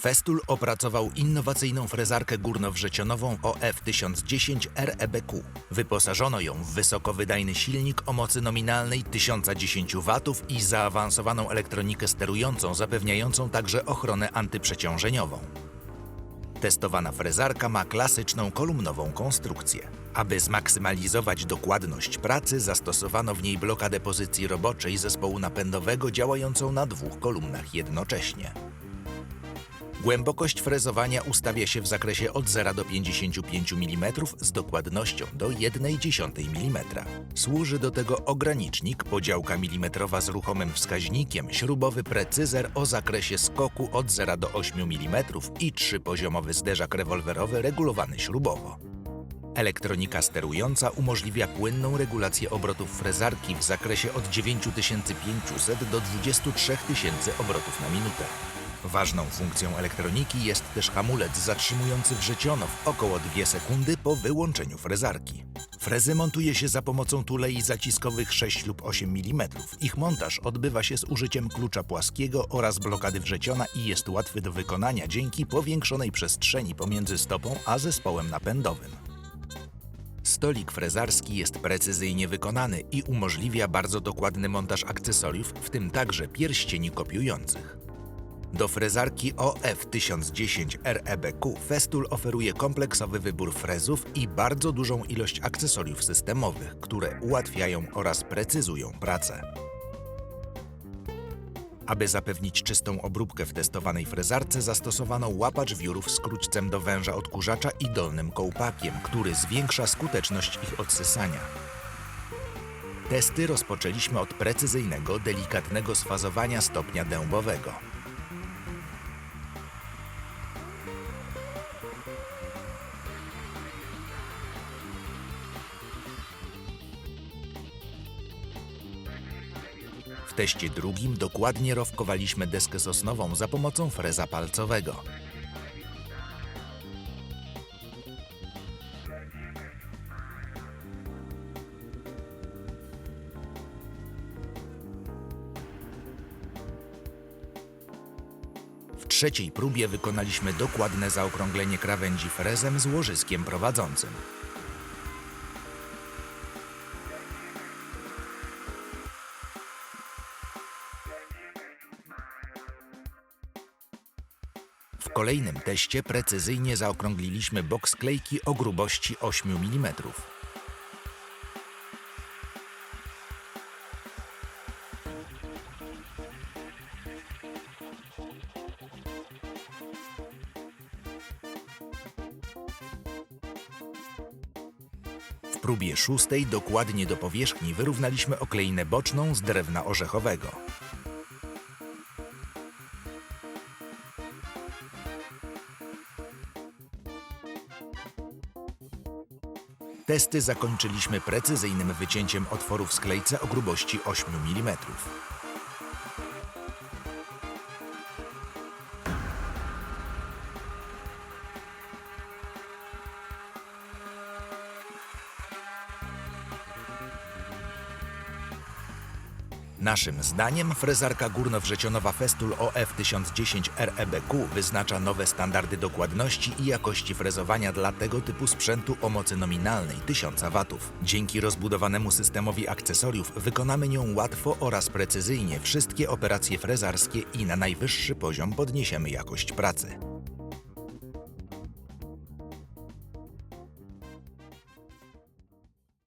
Festool opracował innowacyjną frezarkę górnowrzecionową OF1010 REBQ. Wyposażono ją w wysokowydajny silnik o mocy nominalnej 1010 W i zaawansowaną elektronikę sterującą, zapewniającą także ochronę antyprzeciążeniową. Testowana frezarka ma klasyczną kolumnową konstrukcję. Aby zmaksymalizować dokładność pracy, zastosowano w niej blokadę pozycji roboczej zespołu napędowego działającą na dwóch kolumnach jednocześnie. Głębokość frezowania ustawia się w zakresie od 0 do 55 mm z dokładnością do 1,1 mm. Służy do tego ogranicznik, podziałka milimetrowa z ruchomym wskaźnikiem, śrubowy precyzer o zakresie skoku od 0 do 8 mm i trzypoziomowy zderzak rewolwerowy regulowany śrubowo. Elektronika sterująca umożliwia płynną regulację obrotów frezarki w zakresie od 9500 do 23 000 obrotów na minutę. Ważną funkcją elektroniki jest też hamulec zatrzymujący wrzeciono w około 2 sekundy po wyłączeniu frezarki. Frezy montuje się za pomocą tulei zaciskowych 6 lub 8 mm. Ich montaż odbywa się z użyciem klucza płaskiego oraz blokady wrzeciona i jest łatwy do wykonania dzięki powiększonej przestrzeni pomiędzy stopą a zespołem napędowym. Stolik frezarski jest precyzyjnie wykonany i umożliwia bardzo dokładny montaż akcesoriów, w tym także pierścieni kopiujących. Do frezarki OF1010 REBQ Festool oferuje kompleksowy wybór frezów i bardzo dużą ilość akcesoriów systemowych, które ułatwiają oraz precyzują pracę. Aby zapewnić czystą obróbkę w testowanej frezarce, zastosowano łapacz wiórów z króćcem do węża odkurzacza i dolnym kołpakiem, który zwiększa skuteczność ich odsysania. Testy rozpoczęliśmy od precyzyjnego, delikatnego sfazowania stopnia dębowego. W teście drugim dokładnie rowkowaliśmy deskę sosnową za pomocą freza palcowego. W trzeciej próbie wykonaliśmy dokładne zaokrąglenie krawędzi frezem z łożyskiem prowadzącym. W kolejnym teście precyzyjnie zaokrągliliśmy bok sklejki o grubości 8 mm. W próbie szóstej dokładnie do powierzchni wyrównaliśmy okleinę boczną z drewna orzechowego. Testy zakończyliśmy precyzyjnym wycięciem otworu w sklejce o grubości 8 mm. Naszym zdaniem frezarka górnowrzecionowa Festool OF1010 REBQ wyznacza nowe standardy dokładności i jakości frezowania dla tego typu sprzętu o mocy nominalnej 1000 W. Dzięki rozbudowanemu systemowi akcesoriów wykonamy nią łatwo oraz precyzyjnie wszystkie operacje frezarskie i na najwyższy poziom podniesiemy jakość pracy.